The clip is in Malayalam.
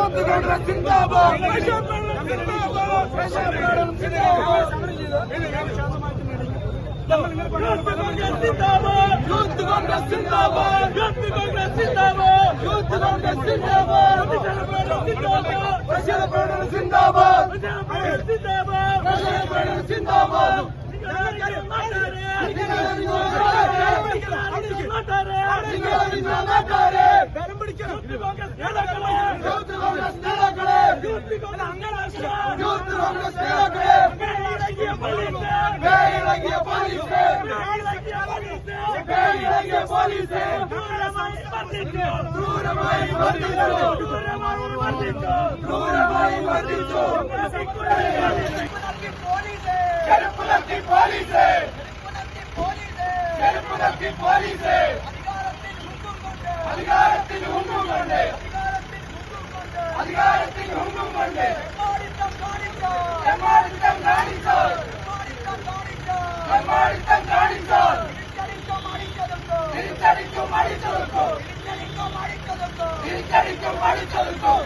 യൂത്ത് കോൺഗ്രസ് സിന്ദാബാദ് യൂത്ത് കോൺഗ്രസ് സിന്ദാബാദ് യൂത്ത് കോൺഗ്രസ് സിന്ദാബാദ് കോൺഗ്രസ് സിന്ദാബാദ് വിശപ്പടം സിന്ദാബാദ് വിശപ്പടം സിന്ദാബാദ് യൂത്ത് കോൺഗ്രസ് നേതാക്കളെ യൂത്ത് കോൺഗ്രസ് നേതാക്കളെ പേരിളകിയ പോലീസ് പോലീസ് പോലീസ് அடித்ததற்கும் அடித்ததற்கும் அடித்ததற்கும்